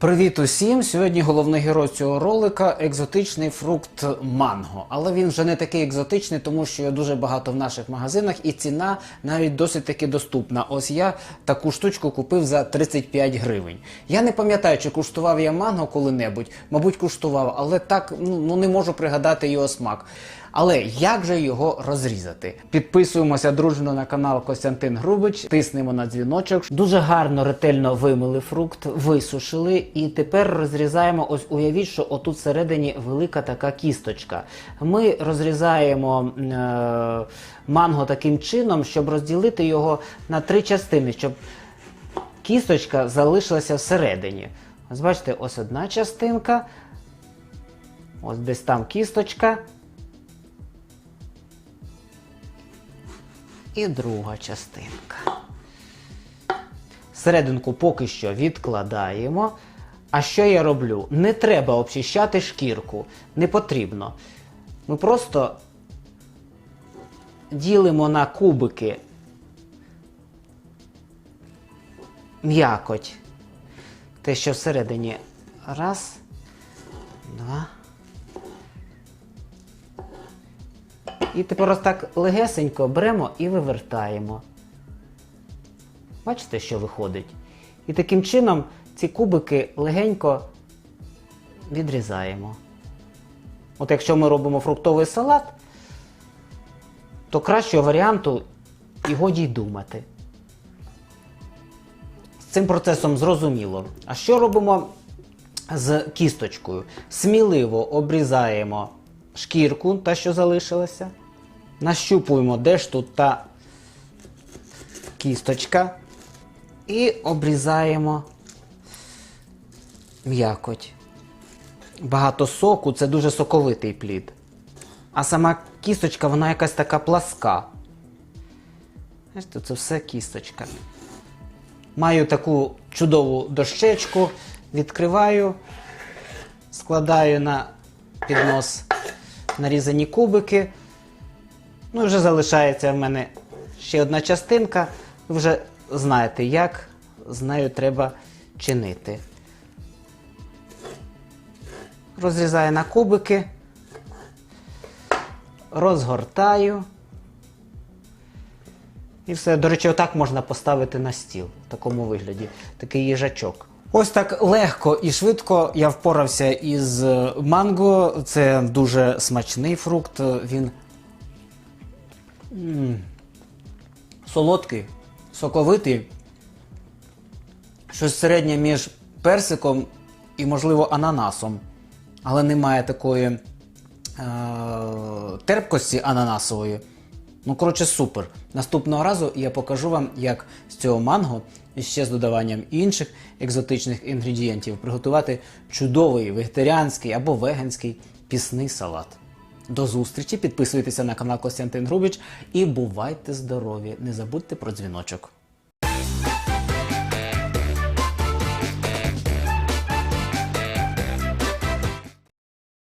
Привіт усім! Сьогодні головний герой цього ролика екзотичний фрукт манго. Але він вже не такий екзотичний, тому що його дуже багато в наших магазинах, і ціна навіть досить таки доступна. Ось я таку штучку купив за 35 гривень. Я не пам'ятаю, чи куштував я манго коли-небудь. Мабуть, куштував, але так ну, ну не можу пригадати його смак. Але як же його розрізати? Підписуємося дружно на канал Костянтин Грубич, тиснемо на дзвіночок. Дуже гарно, ретельно вимили фрукт, висушили, і тепер розрізаємо. Ось уявіть, що отут всередині велика така кісточка. Ми розрізаємо е- манго таким чином, щоб розділити його на три частини, щоб кісточка залишилася всередині. Ось бачите, ось одна частинка, ось десь там кісточка. І друга частинка. Серединку поки що відкладаємо. А що я роблю? Не треба обчищати шкірку. Не потрібно. Ми просто ділимо на кубики м'якоть. Те, що всередині. Раз, два. І тепер ось так легесенько беремо і вивертаємо. Бачите, що виходить? І таким чином ці кубики легенько відрізаємо. От якщо ми робимо фруктовий салат, то кращого варіанту і годі й думати. З цим процесом зрозуміло. А що робимо з кісточкою? Сміливо обрізаємо шкірку, та що залишилася. Нащупуємо, де ж тут та кісточка. І обрізаємо м'якоть. Багато соку це дуже соковитий плід. А сама кісточка, вона якась така пласка. Бачите, це все кісточка. Маю таку чудову дощечку, відкриваю, складаю на піднос нарізані кубики. Ну, вже залишається в мене ще одна частинка. Ви вже знаєте, як з нею треба чинити. Розрізаю на кубики, розгортаю. І все, до речі, отак можна поставити на стіл в такому вигляді, такий їжачок. Ось так легко і швидко я впорався із е, манго. Це дуже смачний фрукт. Він м, солодкий, соковитий. Щось середнє між персиком і, можливо, ананасом. Але немає такої е- терпкості ананасової. Ну, коротше, супер. Наступного разу я покажу вам, як з цього манго, ще з додаванням інших екзотичних інгредієнтів, приготувати чудовий вегетаріанський або веганський пісний салат. До зустрічі, підписуйтеся на канал Костянтин Грубіч і бувайте здорові! Не забудьте про дзвіночок.